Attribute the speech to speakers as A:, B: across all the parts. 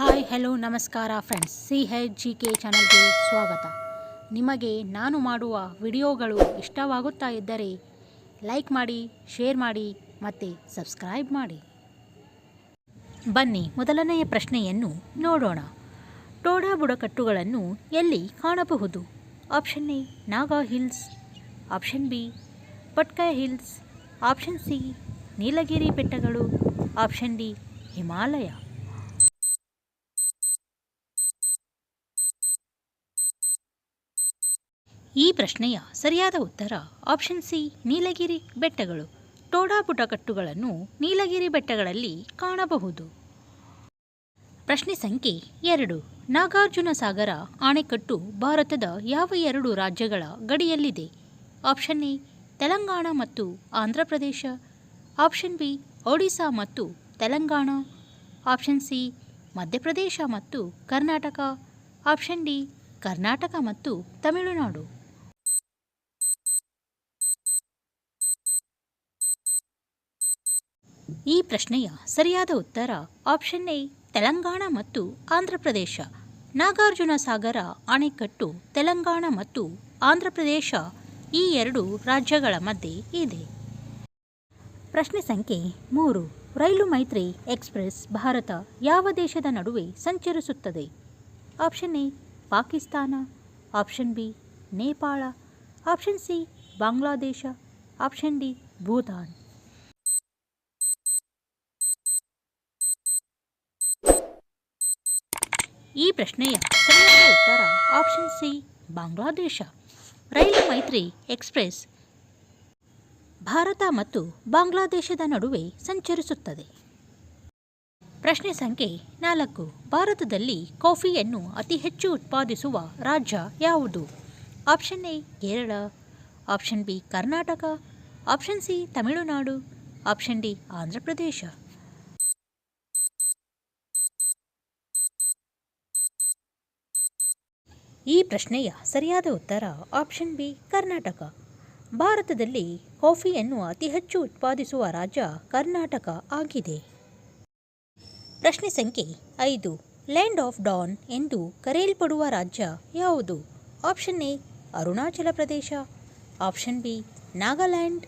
A: Hi hello ನಮಸ್ಕಾರ friends C H G K ಚಾನಲ್ಗೆ ಸ್ವಾಗತ. ನಿಮಗೆ ನಾನು ಮಾಡುವ ವಿಡಿಯೋಗಳು ಇಷ್ಟವಾಗುತ್ತಾ ಇದ್ದರೆ ಲೈಕ್ ಮಾಡಿ ಶೇರ್ ಮಾಡಿ ಮತ್ತು ಸಬ್ಸ್ಕ್ರೈಬ್ ಮಾಡಿ. ಬನ್ನಿ ಮೊದಲನೆಯ ಪ್ರಶ್ನೆಯನ್ನು ನೋಡೋಣ. ಟೋಡಾ ಬುಡಕಟ್ಟುಗಳನ್ನು ಎಲ್ಲಿ ಕಾಣಬಹುದು? Option A, Naga hills. Option B, Patkai hills. Option C, Nilgiri ಬೆಟ್ಟಗಳು. Option D, Himalaya. ಈ ಪ್ರಶ್ನೆಯ ಸರಿಯಾದ ಉತ್ತರ ಆಪ್ಷನ್ ಸಿ ನೀಲಗಿರಿ ಬೆಟ್ಟಗಳು. ಟೋಡಾಪುಟಕಟ್ಟುಗಳನ್ನು ನೀಲಗಿರಿ ಬೆಟ್ಟಗಳಲ್ಲಿ ಕಾಣಬಹುದು. ಪ್ರಶ್ನೆ ಸಂಖ್ಯೆ ಎರಡು. ನಾಗಾರ್ಜುನ ಸಾಗರ ಅಣೆಕಟ್ಟು ಭಾರತದ ಯಾವ ಎರಡು ರಾಜ್ಯಗಳ ಗಡಿಯಲ್ಲಿದೆ? ಆಪ್ಷನ್ ಎ ತೆಲಂಗಾಣ ಮತ್ತು ಆಂಧ್ರಪ್ರದೇಶ ಆಪ್ಷನ್ ಬಿ ಒಡಿಶಾ ಮತ್ತು ತೆಲಂಗಾಣ. ಆಪ್ಷನ್ ಸಿ ಮಧ್ಯಪ್ರದೇಶ ಮತ್ತು ಕರ್ನಾಟಕ. ಆಪ್ಷನ್ ಡಿ ಕರ್ನಾಟಕ ಮತ್ತು ತಮಿಳುನಾಡು. ಈ ಪ್ರಶ್ನೆಯ ಸರಿಯಾದ ಉತ್ತರ ಆಪ್ಷನ್ ಎ, ತೆಲಂಗಾಣ ಮತ್ತು ಆಂಧ್ರಪ್ರದೇಶ ನಾಗಾರ್ಜುನ ಸಾಗರ, ಅಣೆಕಟ್ಟು, ತೆಲಂಗಾಣ ಮತ್ತು ಆಂಧ್ರಪ್ರದೇಶ ಈ ಎರಡು ರಾಜ್ಯಗಳ ಮಧ್ಯೆ ಇದೆ. ಪ್ರಶ್ನೆ ಸಂಖ್ಯೆ ಮೂರು, ರೈಲು ಮೈತ್ರಿ ಎಕ್ಸ್ಪ್ರೆಸ್ ಭಾರತ ಯಾವ ದೇಶದ ನಡುವೆ ಸಂಚರಿಸುತ್ತದೆ? Option A, Pakistan. Option B, Nepal. Option C, Bangladesh. Option D, Bhutan. ಈ ಪ್ರಶ್ನೆಯ ಸರಿಯಾದ ಉತ್ತರ option C Bangladesh. Rail Maitri express. Bharat ಮತ್ತು ಬಾಂಗ್ಲಾದೇಶದ ನಡುವೆ ಸಂಚರಿಸುತ್ತದೆ. ಪ್ರಶ್ನೆ ಸಂಖ್ಯೆ ನಾಲ್ಕು. ಭಾರತದಲ್ಲಿ ಕಾಫಿಯನ್ನು ಅತಿ ಹೆಚ್ಚು ಉತ್ಪಾದಿಸುವ ರಾಜ್ಯ ಯಾವುದು? Option A Kerala. Option B Karnataka. Option C Tamil Nadu. Option D Andhra Pradesh ಈ ಪ್ರಶ್ನೆಯ ಸರಿಯಾದ ಉತ್ತರ ಆಪ್ಷನ್ ಬಿ ಕರ್ನಾಟಕ. ಭಾರತದಲ್ಲಿ ಕಾಫಿಯನ್ನು ಅತಿ ಹೆಚ್ಚು ಉತ್ಪಾದಿಸುವ ರಾಜ್ಯ ಕರ್ನಾಟಕ ಆಗಿದೆ. ಪ್ರಶ್ನೆ ಸಂಖ್ಯೆ ಐದು ಲ್ಯಾಂಡ್ ಆಫ್ ಡಾನ್ ಎಂದು ಕರೆಯಲ್ಪಡುವ ರಾಜ್ಯ ಯಾವುದು? Option A Arunachal Pradesh. Option B Nagaland.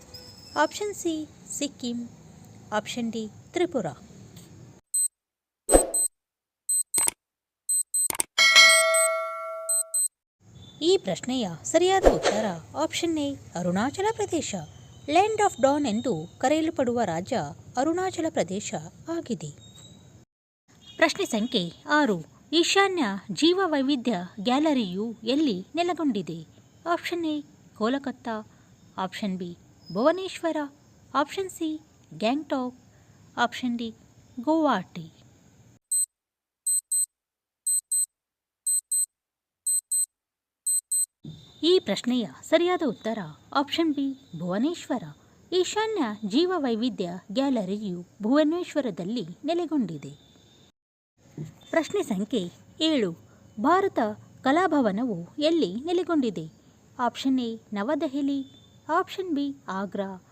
A: Option C Sikkim. Option D Tripura. ಈ ಪ್ರಶ್ನೆಯ ಸರಿಯಾದ ಉತ್ತರ option A, Arunachal Pradesh. Land of Don ಎಂದು ಕರೆಯಲ್ಪಡುವ ರಾಜ್ಯ ಅರುಣಾಚಲ ಪ್ರದೇಶ ಆಗಿದೆ. ಪ್ರಶ್ನೆ ಸಂಖ್ಯೆ ಆರು, ಈಶಾನ್ಯ ಜೀವ ವೈವಿಧ್ಯ ಗ್ಯಾಲರಿಯು ಎಲ್ಲಿ ನೆಲೆಗೊಂಡಿದೆ? Option A, Kolkata. Option B, Bhubaneswar. Option C, Gangtok. Option D Guwahati ಈ ಪ್ರಶ್ನೆಯ ಸರಿಯಾದ ಉತ್ತರ ಆಪ್ಷನ್ ಬಿ ಭುವನೇಶ್ವರ. ಈಶಾನ್ಯ ಜೀವ ವೈವಿಧ್ಯ ಗ್ಯಾಲರಿಯು ಭುವನೇಶ್ವರದಲ್ಲಿ ನೆಲೆಗೊಂಡಿದೆ. ಪ್ರಶ್ನೆ ಸಂಖ್ಯೆ ಏಳು, ಭಾರತ ಕಲಾಭವನವು ಎಲ್ಲಿ ನೆಲೆಗೊಂಡಿದೆ? Option A New Delhi. Option B Agra.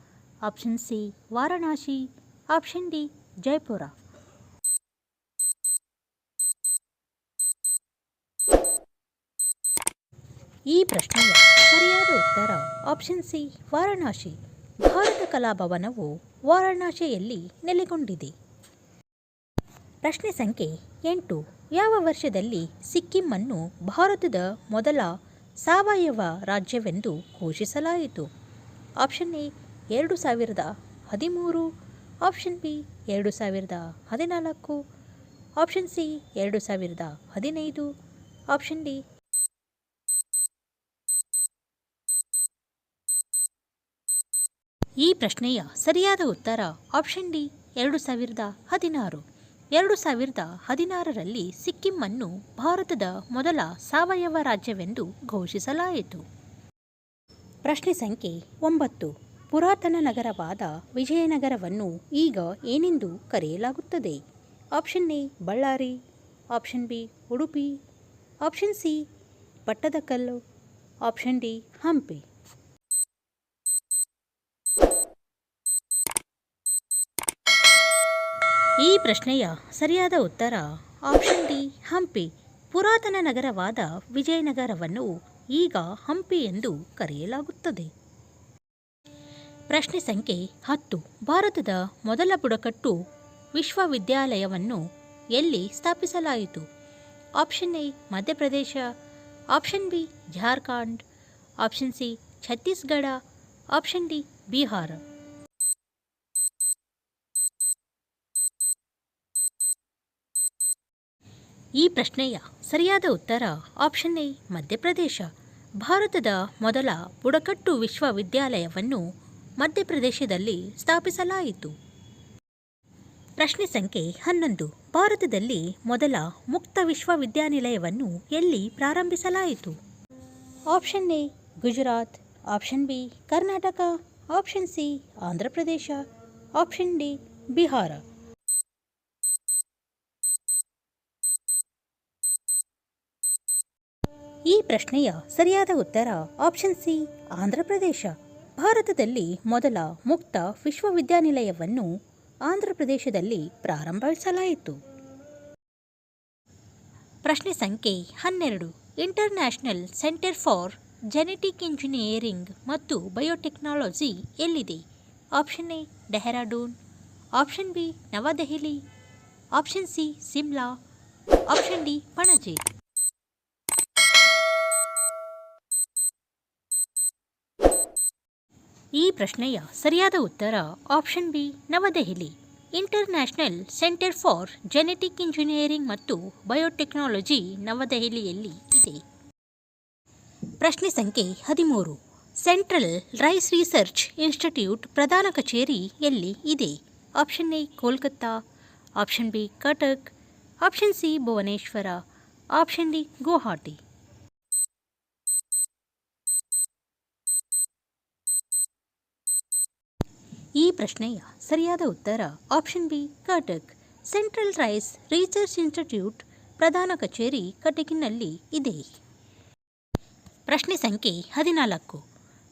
A: Option C Varanasi. Option D Jaipur. ಈ ಪ್ರಶ್ನೆಯ ಸರಿಯಾದ ಉತ್ತರ ಆಪ್ಷನ್ ಸಿ ವಾರಣಾಸಿ. ಭಾರತ ಕಲಾಭವನವು ವಾರಣಾಸಿಯಲ್ಲಿ ನೆಲೆಗೊಂಡಿದೆ. ಪ್ರಶ್ನೆ ಸಂಖ್ಯೆ ಎಂಟು. ಯಾವ ವರ್ಷದಲ್ಲಿ ಸಿಕ್ಕಿಂ ಅನ್ನು ಭಾರತದ ಮೊದಲ ಸಾವಯವ ರಾಜ್ಯವೆಂದು ಘೋಷಿಸಲಾಯಿತು? ಆಪ್ಷನ್ ಎ ಎರಡು ಸಾವಿರದ ಹದಿಮೂರು. ಆಪ್ಷನ್ ಬಿ ಎರಡು ಸಾವಿರದ ಹದಿನಾಲ್ಕು. ಆಪ್ಷನ್ ಸಿ ಎರಡು ಸಾವಿರದ ಹದಿನೈದು. ಆಪ್ಷನ್ ಡಿ ಈ ಪ್ರಶ್ನೆಯ ಸರಿಯಾದ ಉತ್ತರ ಆಪ್ಷನ್ ಡಿ, ಎರಡು ಸಾವಿರದ ಹದಿನಾರು. ಎರಡು ಸಾವಿರದ ಹದಿನಾರರಲ್ಲಿ ಸಿಕ್ಕಿಂ ಅನ್ನು ಭಾರತದ ಮೊದಲ ಸಾವಯವ ರಾಜ್ಯವೆಂದು ಘೋಷಿಸಲಾಯಿತು. ಪ್ರಶ್ನೆ ಸಂಖ್ಯೆ ಒಂಬತ್ತು. ಪುರಾತನ ನಗರವಾದ ವಿಜಯನಗರವನ್ನು ಈಗ ಏನೆಂದು ಕರೆಯಲಾಗುತ್ತದೆ? Option A, Ballari. Option B, Udupi. Option C, Pattadakal. Option D, Hampi. ಈ ಪ್ರಶ್ನೆಯ ಸರಿಯಾದ ಉತ್ತರ ಆಪ್ಷನ್ ಡಿ ಹಂಪಿ. ಪುರಾತನ ನಗರವಾದ ವಿಜಯನಗರವನ್ನು ಈಗ ಹಂಪಿ ಎಂದು ಕರೆಯಲಾಗುತ್ತದೆ. ಪ್ರಶ್ನೆ ಸಂಖ್ಯೆ ಹತ್ತು. ಭಾರತದ ಮೊದಲ ಬುಡಕಟ್ಟು ವಿಶ್ವವಿದ್ಯಾಲಯವನ್ನು ಎಲ್ಲಿ ಸ್ಥಾಪಿಸಲಾಯಿತು? Option A Madhya Pradesh. Option B Jharkhand. Option C Chhattisgarh. Option D Bihar. ಈ ಪ್ರಶ್ನೆಯ ಸರಿಯಾದ ಉತ್ತರ ಆಪ್ಷನ್ ಎ, ಮಧ್ಯಪ್ರದೇಶ. ಭಾರತದ ಮೊದಲ ಬುಡಕಟ್ಟು ವಿಶ್ವವಿದ್ಯಾಲಯವನ್ನು ಮಧ್ಯಪ್ರದೇಶದಲ್ಲಿ ಸ್ಥಾಪಿಸಲಾಯಿತು. ಪ್ರಶ್ನೆ ಸಂಖ್ಯೆ ಹನ್ನೊಂದು. ಭಾರತದಲ್ಲಿ ಮೊದಲ ಮುಕ್ತ ವಿಶ್ವವಿದ್ಯಾನಿಲಯವನ್ನು ಎಲ್ಲಿ ಪ್ರಾರಂಭಿಸಲಾಯಿತು? Option A, Gujarat. Option B, Karnataka. Option C Andhra Pradesh option D, Bihar. ಈ ಪ್ರಶ್ನೆಯ ಸರಿಯಾದ ಉತ್ತರ ಆಪ್ಷನ್ ಸಿ ಆಂಧ್ರಪ್ರದೇಶ ಭಾರತದಲ್ಲಿ ಮೊದಲ ಮುಕ್ತ ವಿಶ್ವವಿದ್ಯಾನಿಲಯವನ್ನು ಆಂಧ್ರಪ್ರದೇಶದಲ್ಲಿ ಪ್ರಾರಂಭಿಸಲಾಯಿತು ಪ್ರಶ್ನೆ ಸಂಖ್ಯೆ ಹನ್ನೆರಡು. International centre for genetic engineering ಮತ್ತು ಬಯೋಟೆಕ್ನಾಲಜಿ ಎಲ್ಲಿದೆ? Option A Dehradun option B New Delhi option C Shimla option D Panaji ಈ ಪ್ರಶ್ನೆಯ ಸರಿಯಾದ ಉತ್ತರ option B New Delhi. International centre for genetic engineering ಮತ್ತು ಬಯೋಟೆಕ್ನಾಲಜಿ ನವದೆಹಲಿಯಲ್ಲಿ ಇದೆ. ಪ್ರಶ್ನೆ ಸಂಖ್ಯೆ ಹದಿಮೂರು. ಸೆಂಟ್ರಲ್ ರೈಸ್ ರಿಸರ್ಚ್ ಇನ್ಸ್ಟಿಟ್ಯೂಟ್ ಪ್ರಧಾನ ಕಚೇರಿ ಎಲ್ಲಿ ಇದೆ? Option A Kolkata. Option B Cuttack. Option C Bhubaneswar. Option D Guwahati. ಈ ಪ್ರಶ್ನೆಯ ಸರಿಯಾದ ಉತ್ತರ option B Cuttack central rice research institute ಪ್ರಧಾನ ಕಚೇರಿ, ಕಟಕಿನಲ್ಲಿ ಇದೆ. ಪ್ರಶ್ನೆ ಸಂಖ್ಯೆ ಹದಿನಾಲ್ಕು.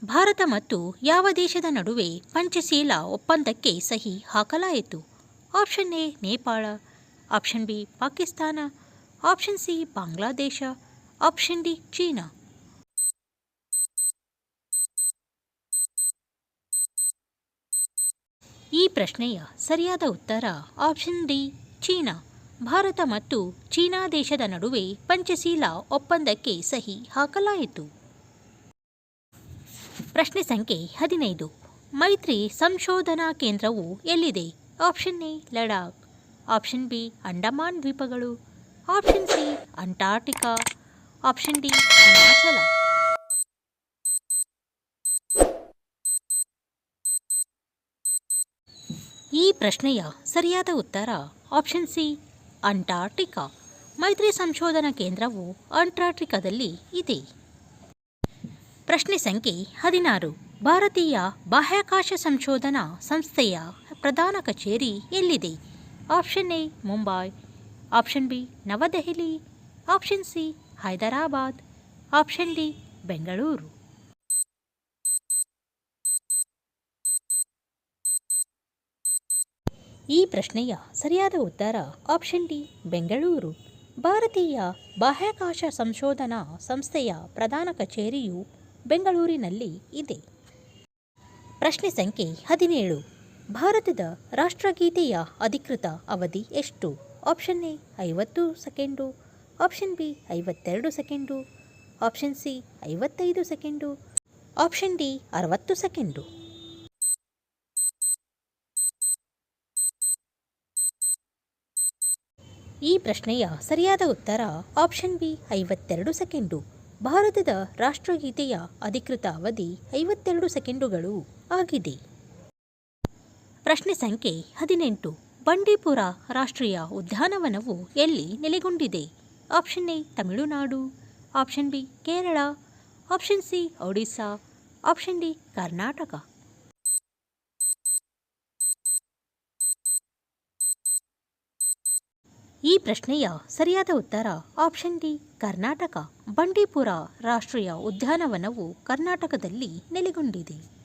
A: ಭಾರತ ಮತ್ತು ಯಾವ ದೇಶದ ನಡುವೆ ಪಂಚಶೀಲ ಒಪ್ಪಂದಕ್ಕೆ ಸಹಿ ಹಾಕಲಾಯಿತು? Option A Nepal. Option B Pakistan. Option C Bangladesh. Option D China. ಈ ಪ್ರಶ್ನೆಯ ಸರಿಯಾದ ಉತ್ತರ ಆಪ್ಷನ್ ಡಿ ಚೀನಾ. ಭಾರತ ಮತ್ತು ಚೀನಾ ದೇಶದ ನಡುವೆ ಪಂಚಶೀಲ ಒಪ್ಪಂದಕ್ಕೆ ಸಹಿ ಹಾಕಲಾಯಿತು. ಪ್ರಶ್ನೆ ಸಂಖ್ಯೆ ಹದಿನೈದು. ಮೈತ್ರಿ ಸಂಶೋಧನಾ ಕೇಂದ್ರವು ಎಲ್ಲಿದೆ? Option A Ladakh. Option B Andaman ದ್ವೀಪಗಳು. Option C Antarctica. Option D Himachal ಈ ಪ್ರಶ್ನೆಯ ಸರಿಯಾದ ಉತ್ತರ ಆಪ್ಷನ್ ಸಿ ಅಂಟಾರ್ಟಿಕಾ ಮೈತ್ರಿ ಸಂಶೋಧನಾ ಕೇಂದ್ರವು ಅಂಟಾರ್ಟಿಕಾದಲ್ಲಿ ಇದೆ. ಪ್ರಶ್ನೆ ಸಂಖ್ಯೆ ಹದಿನಾರು. ಭಾರತೀಯ ಬಾಹ್ಯಾಕಾಶ ಸಂಶೋಧನಾ ಸಂಸ್ಥೆಯ ಪ್ರಧಾನ ಕಚೇರಿ ಎಲ್ಲಿದೆ? Option A Mumbai option B New Delhi. Option C Hyderabad. Option D Bengaluru. ಈ ಪ್ರಶ್ನೆಯ ಸರಿಯಾದ ಉತ್ತರ ಆಪ್ಷನ್ ಡಿ, ಬೆಂಗಳೂರು. ಭಾರತೀಯ ಬಾಹ್ಯಾಕಾಶ ಸಂಶೋಧನಾ ಸಂಸ್ಥೆಯ ಪ್ರಧಾನ ಕಚೇರಿಯು ಬೆಂಗಳೂರಿನಲ್ಲಿ ಇದೆ. ಪ್ರಶ್ನೆ ಸಂಖ್ಯೆ ಹದಿನೇಳು. ಭಾರತದ ರಾಷ್ಟ್ರಗೀತೆಯ ಅಧಿಕೃತ ಅವಧಿ ಎಷ್ಟು? ಆಪ್ಷನ್ ಎ, ಐವತ್ತು ಸೆಕೆಂಡು. ಆಪ್ಷನ್ ಬಿ, ಐವತ್ತೆರಡು ಸೆಕೆಂಡು. ಆಪ್ಷನ್ ಸಿ, ಐವತ್ತೈದು ಸೆಕೆಂಡು. ಆಪ್ಷನ್ ಡಿ, ಅರವತ್ತು ಸೆಕೆಂಡು. ಈ ಪ್ರಶ್ನೆಯ ಸರಿಯಾದ ಉತ್ತರ ಆಪ್ಷನ್ ಬಿ ಐವತ್ತೆರಡು ಸೆಕೆಂಡು. ಭಾರತದ ರಾಷ್ಟ್ರಗೀತೆಯ ಅಧಿಕೃತ ಅವಧಿ ಐವತ್ತೆರಡು ಸೆಕೆಂಡುಗಳು ಆಗಿದೆ. ಪ್ರಶ್ನೆ ಸಂಖ್ಯೆ ಹದಿನೆಂಟು. ಬಂಡೀಪುರ ರಾಷ್ಟ್ರೀಯ ಉದ್ಯಾನವನವು ಎಲ್ಲಿ ನೆಲೆಗೊಂಡಿದೆ? Option A Tamil Nadu. Option B Kerala. Option C Odisha. Option D Karnataka. ಈ ಪ್ರಶ್ನೆಯ ಸರಿಯಾದ ಉತ್ತರ ಆಪ್ಷನ್ ಡಿ ಕರ್ನಾಟಕ. ಬಂಡೀಪುರ ರಾಷ್ಟ್ರೀಯ ಉದ್ಯಾನವನವು ಕರ್ನಾಟಕದಲ್ಲಿ ನೆಲೆಗೊಂಡಿದೆ.